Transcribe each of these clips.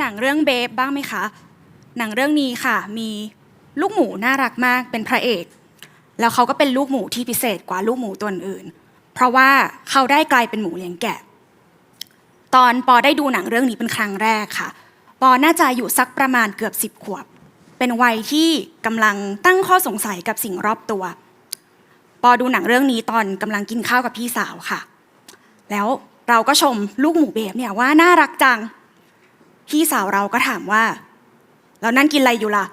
หนังเรื่องเบฟบ้างไหมคะ หนังเรื่องนี้ค่ะ มีลูกหมูน่ารักมากเป็นพระเอก แล้วเขาก็เป็นลูกหมูที่พิเศษกว่าลูกหมูตัวอื่น เพราะว่าเขาได้กลายเป็นหมูเลี้ยงแกะ ตอนปอได้ดูหนังเรื่องนี้เป็นครั้งแรกค่ะ ปอน่าจะอยู่สักประมาณเกือบสิบขวบ เป็นวัยที่กำลังตั้งข้อสงสัยกับสิ่งรอบตัว ปอดูหนังเรื่องนี้ตอนกำลังกินข้าวกับพี่สาวค่ะ แล้วเราก็ชมลูกหมูเบฟเนี่ยว่าน่ารักจัง พี่สาวเราก็ถามว่าแล้วนั่นกินอะไรอยู่ล่ะ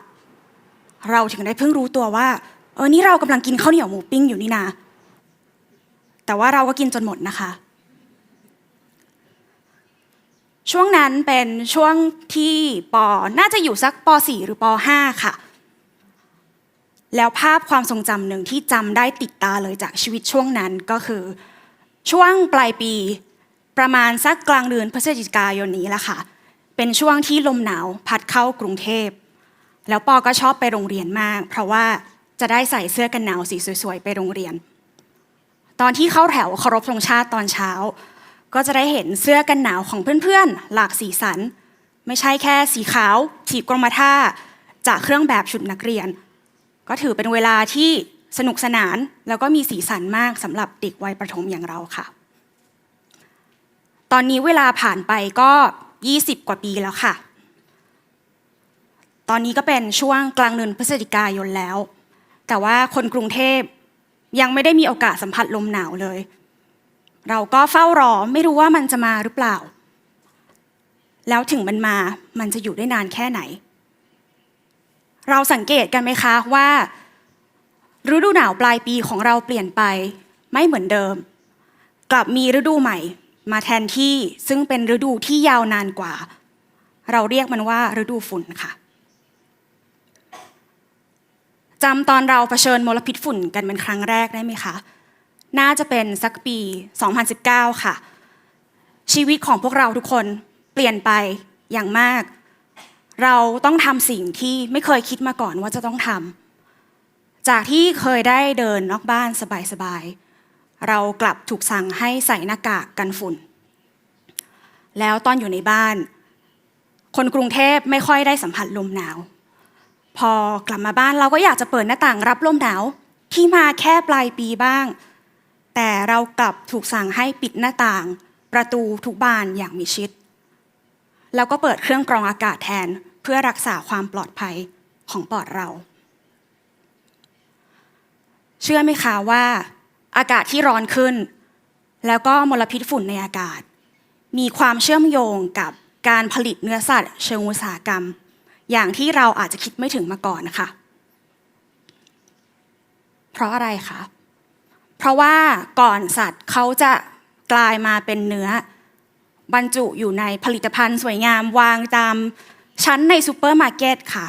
เราถึงได้เพิ่งรู้ตัวว่า เออนี่เรากำลังกินข้าวเหนียวหมูปิ้งอยู่นี่นา แต่ว่าเราก็กินจนหมดนะคะ ช่วงนั้นเป็นช่วงที่ปอน่าจะอยู่สักป .4 หรือป .5 ค่ะ แล้วภาพความทรงจำหนึ่งที่จำได้ติดตาเลยจากชีวิตช่วงนั้นก็คือ ช่วงปลายปีประมาณสักกลางเดือนพฤศจิกายนนี้แหละค่ะ เป็นช่วงที่ลมหนาวพัดเข้ากรุงเทพ แล้วปอก็ชอบไปโรงเรียนมาก เพราะว่าจะได้ใส่เสื้อกันหนาวสีสวยๆ ไปโรงเรียน ตอนที่เข้าแถวเคารพธงชาติตอนเช้า ก็จะได้เห็นเสื้อกันหนาวของเพื่อนๆ หลากสีสัน ไม่ใช่แค่สีขาวถีบกรมท่าจากเครื่องแบบชุดนักเรียน ก็ถือเป็นเวลาที่สนุกสนานแล้วก็มีสีสันมากสำหรับเด็กวัยประถมอย่างเราค่ะ ตอนนี้เวลาผ่านไปก็ 20 กว่าปีแล้วค่ะ ตอนนี้ก็เป็นช่วงกลางเดือนพฤศจิกายนแล้ว แต่ว่าคนกรุงเทพยังไม่ได้มีโอกาสสัมผัสลมหนาวเลย เราก็เฝ้ารอไม่รู้ว่ามันจะมาหรือเปล่า แล้วถึงมันมามันจะอยู่ได้นานแค่ไหน เราสังเกตกันไหมคะว่าฤดูหนาวปลายปีของเราเปลี่ยนไป ไม่เหมือนเดิม กลับมีฤดูใหม่ มาแทนที่ซึ่งเป็นฤดูที่ยาวนานกว่า เราเรียกมันว่าฤดูฝุ่นค่ะจำตอนเราเผชิญมลพิษฝุ่นกันเป็นครั้งแรกได้ไหมคะ น่าจะเป็นสักปี 2019 ค่ะ ชีวิตของพวกเราทุกคนเปลี่ยนไปอย่างมาก เราต้องทำสิ่งที่ไม่เคยคิดมาก่อนว่าจะต้องทำจากที่เคยได้เดินนอกบ้านสบายๆ เรากลับถูกสั่งให้ใส่หน้ากากกันฝุ่น แล้วตอนอยู่ในบ้าน คนกรุงเทพไม่ค่อยได้สัมผัสลมหนาว พอกลับมาบ้านเราก็อยากจะเปิดหน้าต่างรับลมหนาว ที่มาแค่ปลายปีบ้าง แต่เรากลับถูกสั่งให้ปิดหน้าต่าง ประตูทุกบานอย่างมิชิด แล้วก็เปิดเครื่องกรองอากาศแทนเพื่อรักษาความปลอดภัยของปอดเรา เชื่อไหมคะว่า อากาศที่ร้อนขึ้น แล้วก็มลพิษฝุ่นในอากาศ มีความเชื่อมโยงกับการผลิตเนื้อสัตว์ เชิงอุตสาหกรรม อย่างที่เราอาจจะคิดไม่ถึงมาก่อนนะคะ เพราะอะไรคะ เพราะว่าก่อนสัตว์เขาจะกลายมาเป็นเนื้อบรรจุอยู่ในผลิตภัณฑ์สวยงามวางตามชั้นในซูเปอร์มาร์เก็ตค่ะ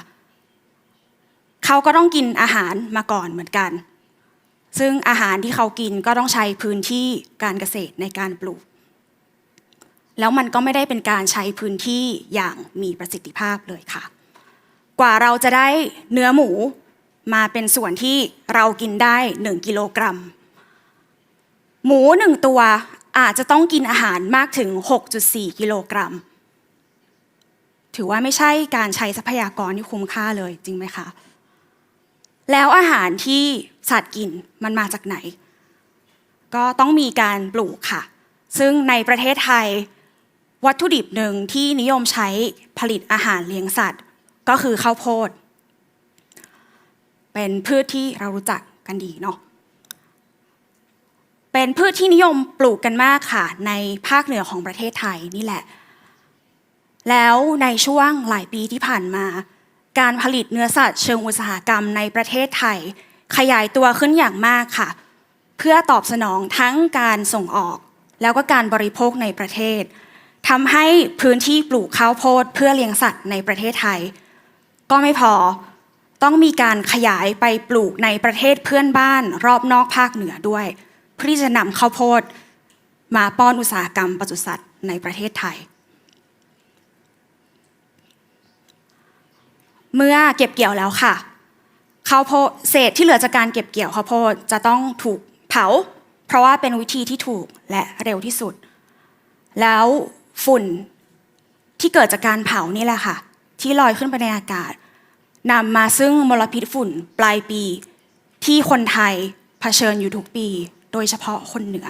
เขาก็ต้องกินอาหารมาก่อนเหมือนกัน ซึ่งอาหารที่เขากินก็ต้องใช้พื้นที่การเกษตรในการปลูก แล้วมันก็ไม่ได้เป็นการใช้พื้นที่อย่างมีประสิทธิภาพเลยค่ะ กว่าเราจะได้เนื้อหมูมาเป็นส่วนที่เรากินได้ 1 กิโลกรัม หมูหนึ่งตัวอาจจะต้องกินอาหารมากถึง 6.4 กิโลกรัม ถือว่าไม่ใช่การใช้ทรัพยากรที่คุ้มค่าเลยจริงไหมคะ แล้วอาหารที่สัตว์กินมันมาจากไหน ก็ต้องมีการปลูกค่ะ ซึ่งในประเทศไทย วัตถุดิบหนึ่งที่นิยมใช้ผลิตอาหารเลี้ยงสัตว์ ก็คือข้าวโพด เป็นพืชที่เรารู้จักกันดีเนาะเป็นพืชที่นิยมปลูกกันมากค่ะ ในภาคเหนือของประเทศไทยนี่แหละ แล้วในช่วงหลายปีที่ผ่านมา การผลิตเนื้อสัตว์เชิงอุตสาหกรรมในประเทศไทย ขยายตัวขึ้นอย่างมากค่ะ เพื่อตอบสนองทั้งการส่งออก แล้วก็การบริโภคในประเทศทำให้พื้นที่ปลูกข้าวโพดเพื่อเลี้ยงสัตว์ในประเทศไทย ก็ไม่พอต้องมีการขยายไปปลูกในประเทศเพื่อนบ้านรอบนอกภาคเหนือด้วย เพื่อที่จะนำข้าวโพดมาป้อนอุตสาหกรรมปศุสัตว์ในประเทศไทย เมื่อเก็บเกี่ยวแล้วค่ะข้าวโพดเศษที่เหลือจากการเก็บเกี่ยวข้าวโพดจะต้องถูกเผา เพราะว่าเป็นวิธีที่ถูกและเร็วที่สุด แล้วฝุ่นที่เกิดจากการเผานี่แหละค่ะ ที่ลอยขึ้นไปในอากาศนำมาซึ่งมลพิษฝุ่นปลายปี ที่คนไทยเผชิญอยู่ทุกปี โดยเฉพาะคนเหนือ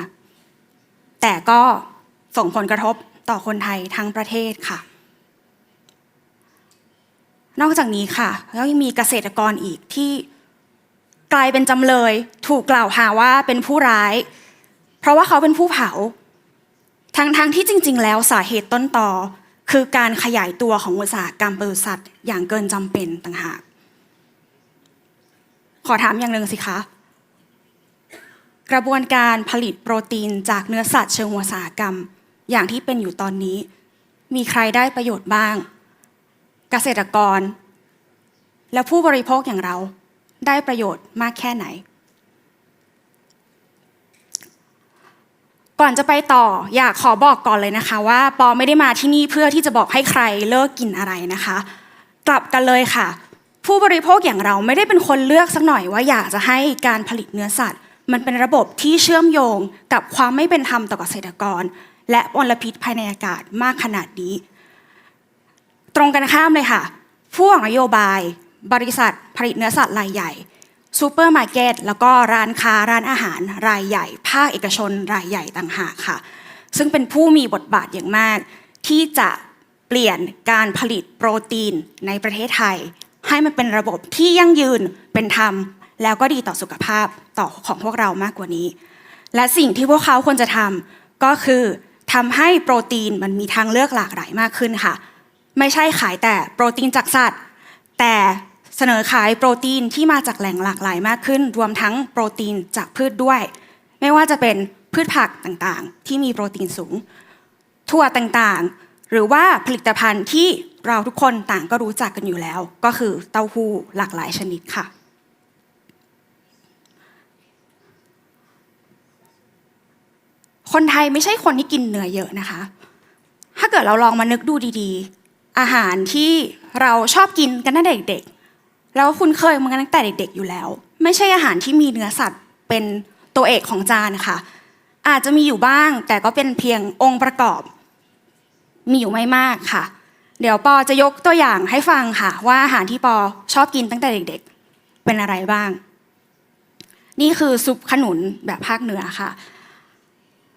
แต่ก็ส่งผลกระทบต่อคนไทยทั้งประเทศค่ะ นอกจากนี้ค่ะแล้วยังมีเกษตรกรอีกที่กลายเป็นจำเลย ถูกกล่าวหาว่าเป็นผู้ร้าย เพราะว่าเขาเป็นผู้เผาทั้งทงๆที่จริง ๆ แล้วสาเหตุต้นต่อคือการขยายตัวของอุตสาหกรรมปศุสัตว์อย่างเกินจำเป็นต่างหาก ขอถามอย่างหนึ่งสิคะ กระบวนการผลิตโปรตีนจากเนื้อสัตว์เชิงอุตสาหกรรม อย่างที่เป็นอยู่ตอนนี้ มีใครได้ประโยชน์บ้าง เกษตรกร และผู้บริโภคอย่างเราได้ประโยชน์มากแค่ไหน ก่อนจะไปต่ออยากขอบอกก่อนเลยนะคะ ว่าปอไม่ได้มาที่นี่เพื่อที่จะบอกให้ใครเลิกกินอะไรนะคะ กลับกันเลยค่ะ ผู้บริโภคอย่างเราไม่ได้เป็นคนเลือกสักหน่อยว่าอยากจะให้การผลิตเนื้อสัตว์ มันเป็นระบบที่เชื่อมโยงกับความไม่เป็นธรรมต่อเกษตรกร และมลพิษภายในอากาศมากขนาดนี้ ตรงกันข้ามเลยค่ะผู้วางนโยบาย บริษัทผลิตเนื้อสัตว์รายใหญ่ซูเปอร์มาร์เก็ตแล้วก็ร้านค้าร้านอาหารรายใหญ่ ภาคเอกชนรายใหญ่ต่างหากค่ะ ซึ่งเป็นผู้มีบทบาทอย่างมาก ที่จะเปลี่ยนการผลิตโปรตีนในประเทศไทย ให้มันเป็นระบบที่ยั่งยืนเป็นธรรม แล้วก็ดีต่อสุขภาพต่อของพวกเรามากกว่านี้ และสิ่งที่พวกเขาควรจะทำก็คือทำให้โปรตีนมันมีทางเลือกหลากหลายมากขึ้นค่ะ ไม่ใช่ขายแต่โปรตีนจากสัตว์ แต่เสนอขายโปรตีนที่มาจากแหล่งหลากหลายมากขึ้น รวมทั้งโปรตีนจากพืชด้วย ไม่ว่าจะเป็นพืชผักต่างๆ ที่มีโปรตีนสูง ถั่วต่างๆ หรือว่าผลิตภัณฑ์ที่เราทุกคนต่างก็รู้จักกันอยู่แล้ว ก็คือเต้าหู้หลากหลายชนิดค่ะคนไทยไม่ใช่คนที่กินเนื้อเยอะนะคะ ถ้าเกิดเราลองมานึกดูดีๆ อาหารที่เราชอบกินกันตั้งแต่เด็กๆแล้วคุณเคยมันกันตั้งแต่เด็ก ๆ อยู่แล้ว ไม่ใช่อาหารที่มีเนื้อสัตว์เป็นตัวเอกของจานนะคะอาจจะมีอยู่บ้าง แต่ก็เป็นเพียงองค์ประกอบ มีอยู่ไม่มากค่ะ เดี๋ยวปอจะยกตัวอย่างให้ฟังค่ะ ว่าอาหารที่ปอชอบกินตั้งแต่เด็ก ๆ เป็นอะไรบ้าง นี่คือซุปขนุนแบบภาคเหนือค่ะ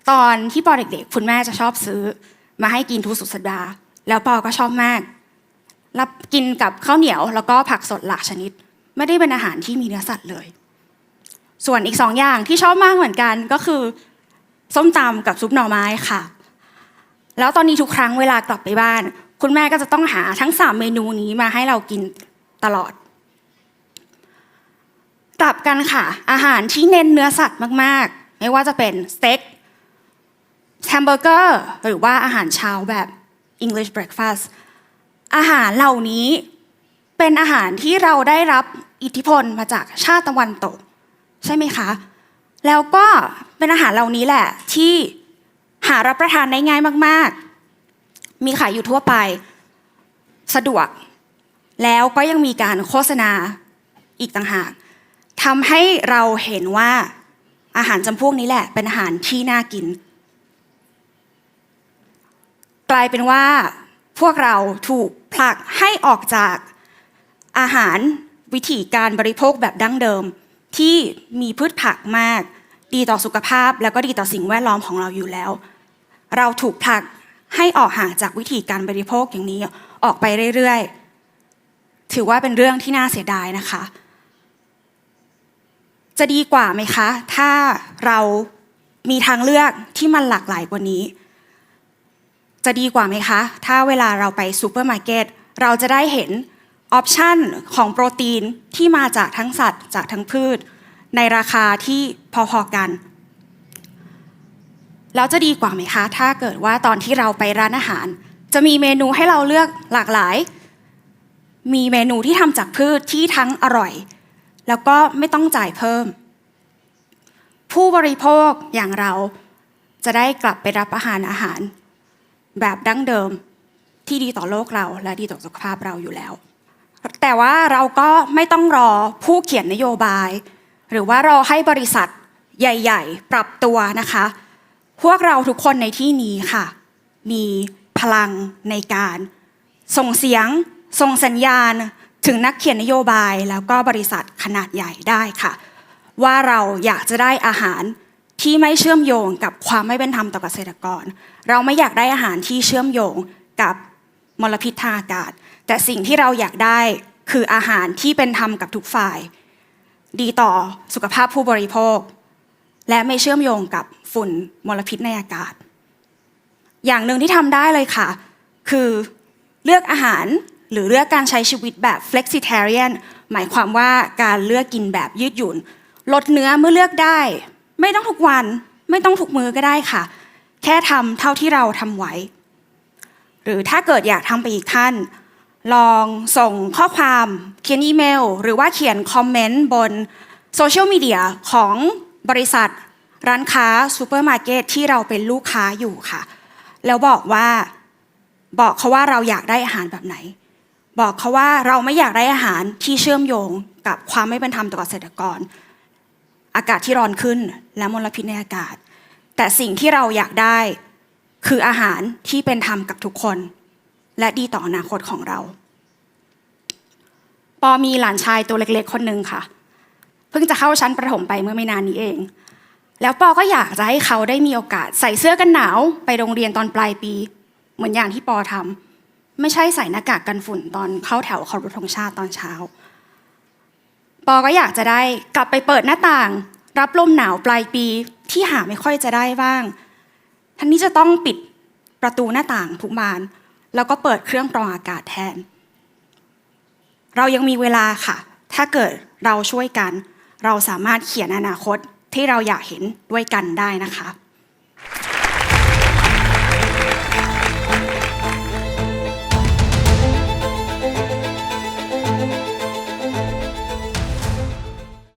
ตอนที่ปอเด็ก ๆ คุณแม่จะชอบซื้อมาให้กินทุกสุดสัปดาห์ แล้วปอก็ชอบมาก รับกินกับข้าวเหนียวแล้วก็ผักสดหลากชนิด ไม่ได้เป็นอาหารที่มีเนื้อสัตว์เลย ส่วนอีกสองอย่างที่ชอบมากเหมือนกันก็คือ ส้มตำกับซุปหน่อไม้ค่ะ แล้วตอนนี้ทุกครั้งเวลากลับไปบ้าน คุณแม่ก็จะต้องหาทั้งสามเมนูนี้มาให้เรากินตลอดกลับกันค่ะ อาหารที่เน้นเนื้อสัตว์มากๆ ไม่ว่าจะเป็นสเต็กแฮมเบอร์เกอร์หรือว่าอาหารเช้าแบบ English breakfast อาหารเหล่านี้เป็นอาหารที่เราได้รับอิทธิพลมาจากชาติตะวันตก ใช่ไหมคะ แล้วก็เป็นอาหารเหล่านี้แหละ ที่หารับประทานได้ง่ายมาก ๆ มีขายอยู่ทั่วไป สะดวก แล้วก็ยังมีการโฆษณาอีกต่างหากทำให้เราเห็นว่าอาหารจำพวกนี้แหละ เป็นอาหารที่น่ากิน กลายเป็นว่าพวกเราถูกผลักให้ออกจากอาหารวิถีการบริโภคแบบดั้งเดิม ที่มีพืชผักมาก ดีต่อสุขภาพ แล้วก็ดีต่อสิ่งแวดล้อมของเราอยู่แล้ว เราถูกผลักให้ออกห่างจากวิถีการบริโภคอย่างนี้ออกไปเรื่อยๆ ถือว่าเป็นเรื่องที่น่าเสียดายนะคะ จะดีกว่าไหมคะ ถ้าเรามีทางเลือกที่มันหลากหลายกว่านี้ จะดีกว่าไหมคะ ถ้าเวลาเราไปซูเปอร์มาร์เก็ตเราจะได้เห็นออปชันของโปรตีนที่มาจากทั้งสัตว์จากทั้งพืช ในราคาที่พอๆกัน แล้วจะดีกว่าไหมคะ ถ้าเกิดว่าตอนที่เราไปร้านอาหาร จะมีเมนูให้เราเลือกหลากหลาย มีเมนูที่ทำจากพืชที่ทั้งอร่อย แล้วก็ไม่ต้องจ่ายเพิ่ม ผู้บริโภคอย่างเราจะได้กลับไปรับอาหารอาหาร แบบดั้งเดิมที่ดีต่อโลกเราและดีต่อสุขภาพเราอยู่แล้ว แต่ว่าเราก็ไม่ต้องรอผู้เขียนนโยบาย หรือว่ารอให้บริษัทใหญ่ ๆ ปรับตัวนะคะ พวกเราทุกคนในที่นี้ค่ะ มีพลังในการส่งเสียง ส่งสัญญาณ ถึงนักเขียนนโยบายแล้วก็บริษัทขนาดใหญ่ได้ค่ะ ว่าเราอยากจะได้อาหาร ที่ไม่เชื่อมโยงกับความไม่เป็นธรรมต่อเกษตรกร เราไม่อยากได้อาหารที่เชื่อมโยงกับมลพิษทางอากาศ แต่สิ่งที่เราอยากได้คืออาหารที่เป็นธรรมกับทุกฝ่าย ดีต่อสุขภาพผู้บริโภค และไม่เชื่อมโยงกับฝุ่นมลพิษในอากาศ อย่างหนึ่งที่ทำได้เลยค่ะ คือเลือกอาหารหรือเลือกการใช้ชีวิตแบบ flexitarian หมายความว่าการเลือกกินแบบยืดหยุ่น ลดเนื้อเมื่อเลือกได้ ไม่ต้องทุกวัน ไม่ต้องทุกมือก็ได้ค่ะ แค่ทำเท่าที่เราทำไหวหรือถ้าเกิดอยากทำไปอีกขั้น ลองส่งข้อความเขียนอีเมล หรือว่าเขียนคอมเมนต์บนโซเชียลมีเดียของบริษัท ร้านค้าซูเปอร์มาร์เก็ตที่เราเป็นลูกค้าอยู่ค่ะ แล้วบอกว่าบอกเขาว่าเราอยากได้อาหารแบบไหน บอกเขาว่าเราไม่อยากได้อาหารที่เชื่อมโยงกับความไม่เป็นธรรมต่อเกษตรกร อากาศที่ร้อนขึ้นและมลพิษในอากาศ แต่สิ่งที่เราอยากได้คืออาหารที่เป็นธรรมกับทุกคน และดีต่ออนาคตของเรา ปอมีหลานชายตัวเล็กๆ คนหนึ่งค่ะ เพิ่งจะเข้าชั้นประถมไปเมื่อไม่นานนี้เอง แล้วปอก็อยากจะให้เขาได้มีโอกาสใส่เสื้อกันหนาวไปโรงเรียนตอนปลายปี เหมือนอย่างที่ปอทำไม่ใช่ใส่หน้ากากกันฝุ่นตอนเข้าแถวเคารพธงชาติตอนเช้า ปอก็อยากจะได้กลับไปเปิดหน้าต่าง รับลมหนาวปลายปีที่หาไม่ค่อยจะได้บ้างทั้งนี้จะต้องปิดประตูหน้าต่างทุกบาน แล้วก็เปิดเครื่องกรองอากาศแทน เรายังมีเวลาค่ะ ถ้าเกิดเราช่วยกัน เราสามารถเขียนอนาคตที่เราอยากเห็นด้วยกันได้นะคะ